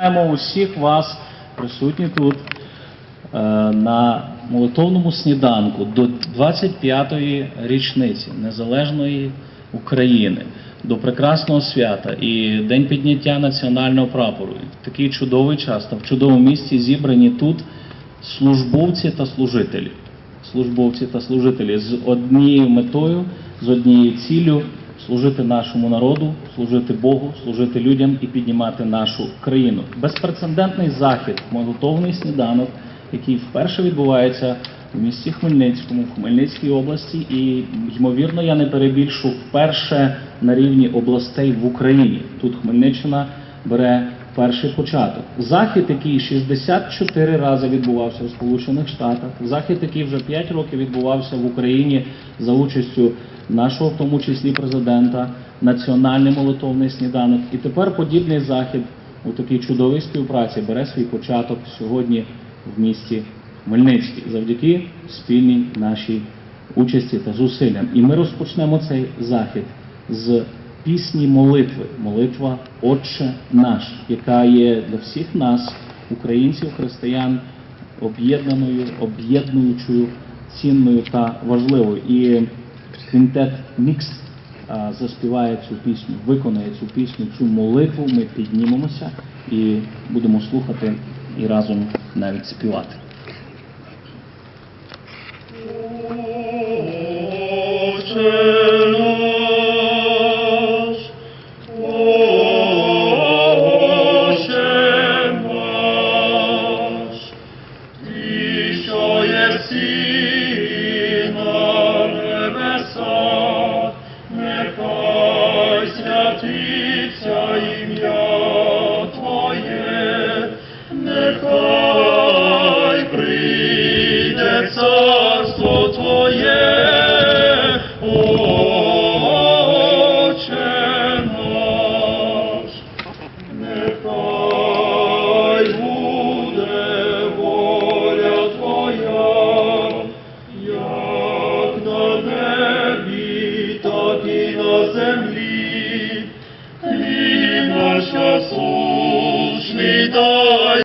Вітаємо усіх вас, присутні тут, е, на молитовному сніданку до 25-ї річниці Незалежної України, до прекрасного свята і День підняття національного прапору. В такий чудовий час та в чудовому місці зібрані тут службовці та служителі. Службовці та служителі з однією метою, з однією ціллю служити нашому народу, служити Богу, служити людям і піднімати нашу країну. Безпрецедентний захід, молитовний сніданок, який вперше відбувається в місті Хмельницькому, в Хмельницькій області, і ймовірно, я не перебільшу вперше на рівні областей в Україні. Тут Хмельниччина бере перший початок. Захід, який 64 рази відбувався в Сполучених Штатах, захід, який вже 5 років відбувався в Україні за участю нашого, в тому числі президента, національний молитовний сніданок. І тепер подібний захід у такій чудовій співпраці бере свій початок сьогодні в місті Хмельницький завдяки спільній нашій участі та зусиллям. І ми розпочнемо цей захід з пісні молитви, молитва Отче наш, яка є для всіх нас, українців, християн, об'єднаною, об'єднуючою, цінною та важливою. І квінтет Мікс заспіває цю пісню, виконає цю пісню, цю молитву. Ми піднімемося і будемо слухати і разом навіть співати. Отче Lied, lieber Schatz,